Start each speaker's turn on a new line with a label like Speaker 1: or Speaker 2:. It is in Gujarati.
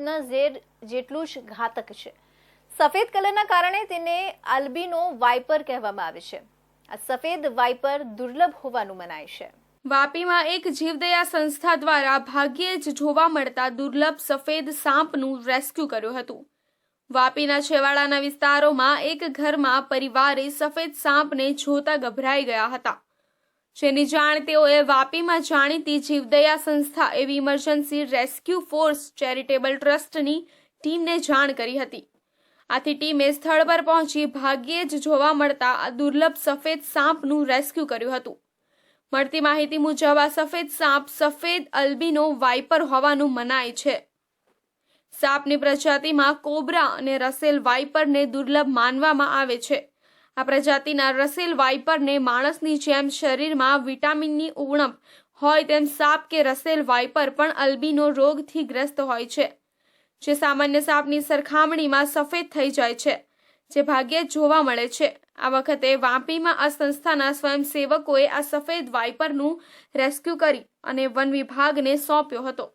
Speaker 1: સાપના ઝેર જેટલું જ ઘાતક છે. સફેદ કલરના કારણે તેને આલ્બિનો વાઇપર કહેવામાં આવે છે. આ સફેદ વાઇપર દુર્લભ હોવાનું મનાય છે.
Speaker 2: વાપીમાં એક જીવદયા સંસ્થા દ્વારા ભાગ્યે જ જોવા મળતા દુર્લભ સફેદ સાપનું રેસ્ક્યુ કર્યું હતું. વાપીના છેવાડાના વિસ્તારોમાં એક ઘરમાં પરિવારે સફેદ સાપને જોતા ગભરાઈ ગયા હતા. જેની જાણ તેઓએ વાપીમાં જાણીતી જીવદયા સંસ્થા એવી ઇમરજન્સી રેસ્ક્યુ ફોર્સ ચેરિટેબલ ટ્રસ્ટની ટીમને જાણ કરી હતી. આથી ટીમે સ્થળ પર પહોંચી ભાગ્યે જ જોવા મળતા આ દુર્લભ સફેદ સાપનું રેસ્ક્યુ કર્યું હતું. મળતી માહિતી મુજબ આ સફેદ સાપ સફેદ અલ્બીનો વાઇપર હોવાનું મનાય છે. સાપની પ્રજાતિમાં કોબરા અને રસેલ વાઇપરને દુર્લભ માનવામાં આવે છે. આ પ્રજાતિના રસેલ વાઇપરને માણસની જેમ શરીરમાં વિટામિનની ઉણપ હોય તેમ સાપ કે રસેલ વાઇપર પણ અલ્બીનો રોગથી ગ્રસ્ત હોય છે, જે સામાન્ય સાપની સરખામણીમાં સફેદ થઈ જાય છે, જે ભાગ્યે જોવા મળે છે. આ વખતે વાપીમાં આ સંસ્થાના સ્વયંસેવકોએ આ સફેદ વાઇપરનું રેસ્ક્યુ કરી અને વન વિભાગને સોંપ્યો હતો.